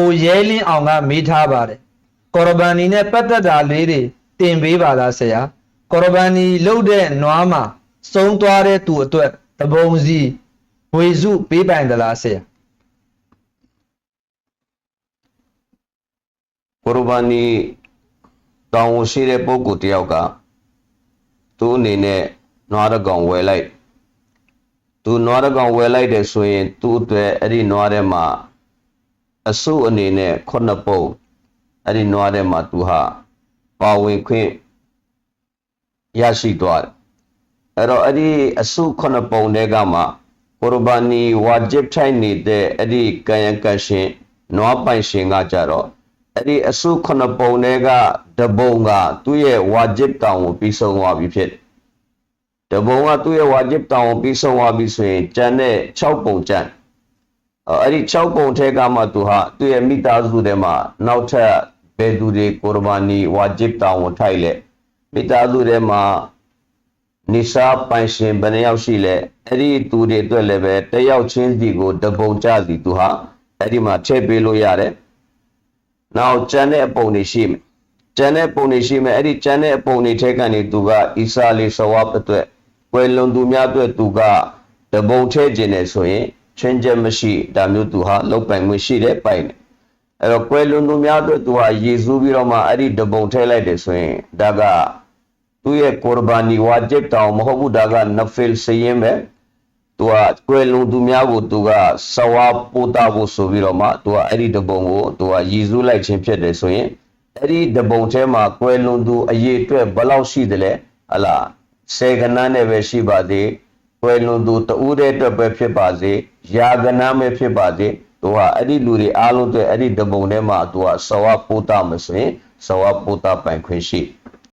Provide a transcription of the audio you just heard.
ကိုရဲလင်းအောင်ကမေးထားပါတယ်ကော်ရဘန်နီနဲ့ပတ်သက်တာလေးတွေတင်ပေးပါလားဆရာကော်ရဘန်နီလုတ်တဲ့နွားမှာစုံသွားတဲ့သူအတွက်တပုံစီဝေစုပေးပိုင်သလားဆရာကိုရဘာနီတောင်းဝရှိတဲ့ပုဂ္ဂိုလ်တယောက်ကသူ့အနေနဲ့နွားတစ်ကောင်ဝယ်လိုက်သူနွားတစ်ကောင်ဝယ်လိုက်တယ်ဆိုရင်သူ့အတွက်အဲ့ဒီနွားထဲမှာ အစုအနေနဲ့ခုနှစ်ပုံအဲ့ဒီနွားထဲမှာသူဟာပါဝင်ခွင့်ရရှိသွားတယ်အဲ့တော့အဲ့ဒီအစုခုနှစ်ပုံတွေကမှကိုရဘာနီဝါဂျစ်ထိုင်နေတဲ့အဲ့ဒီကံရကရှင်နွားပိုင်ရှင်ကကြတော့အဲ့ဒီအစုခုနှစ်ပုံတွေကတပုံကသူ့ရဲ့ဝါဂျစ်တောင်ကိုပြီးဆုံးသွားပြီဖြစ်တယ်တပုံကသူ့ရဲ့ဝါဂျစ်တောင်ကိုပြီးဆုံးသွားပြီဆိုရင်ကျန်တဲ့6ပုံကျန်အဲ့ အဲ့ဒီ6ပုံထဲကမှသူဟာသူ့ရဲ့မိသားစုထဲမှာနောက်ထပ်ဘယ်သူတွေကိုရဘာနီဝါဂျစ်တောင်ကိုထိုက်လဲမိသားစုထဲမှာနိစာပိုင်ရှင်ဘယ်နှယောက်ရှိလဲအဲ့ဒီသူတွေအတွက်လည်းပဲတစ်ယောက်ချင်းစီကိုတပုံကြစီသူဟာအဲ့ဒီမှာထည့်ပေးလို့ရတယ်နောက်ကျန်တဲ့အပုံတွေရှိမယ်ကျန်တဲ့အပုံတွေရှိမယ်အဲ့ဒီကျန်တဲ့အပုံတွေထဲကနေသူကအီစာလီဆဝပ်အတွက်ကွယ်လွန်သူများအတွက်သူကတပုံထဲခြင်းနေဆိုရင် ချင်းချက်မရှိဒါမျိုးသူဟာလောက်ပိုင်ခွင့်ရှိတဲ့ပိုင်တယ်အဲ့တော့ကွယ်လွန်သူများအတွက်သူဟာယေရှုပြီးတော့မှအဲ့ဒီတပုံထဲလိုက်တယ်ဆိုရင်ဒါကသူ့ရဲ့ကော်ဘာနီဝါဂျစ်တောင်မဟုတ်ဘူးဒါကနဖီလ်စရင်ပဲသူကကွယ်လွန်သူများကိုသူကဆဝါပို့တာဖို့ဆိုပြီးတော့မှသူကအဲ့ဒီတပုံကိုသူကရည်စူးလိုက်ခြင်းဖြစ်တယ်ဆိုရင်အဲ့ဒီတပုံထဲမှာကွယ်လွန်သူအရေးအတွက်ဘယ်လောက်ရှိတယ်လဲဟလာဆယ်ကဏ္ဍနဲ့ပဲရှိပါသေးကွယ် လွန်သူတဦးတဲ့အတွက်ပဲဖြစ်ပါစေယာကဏ္ဍပဲဖြစ်ပါစေသူကအဲ့ဒီလူတွေအားလုံးအတွက်အဲ့ဒီတပုံထဲမှာသူကဆဝါပို့တာမဆိုရင်ဆဝါပို့တာပိုင်ခွင့်ရှိတယ်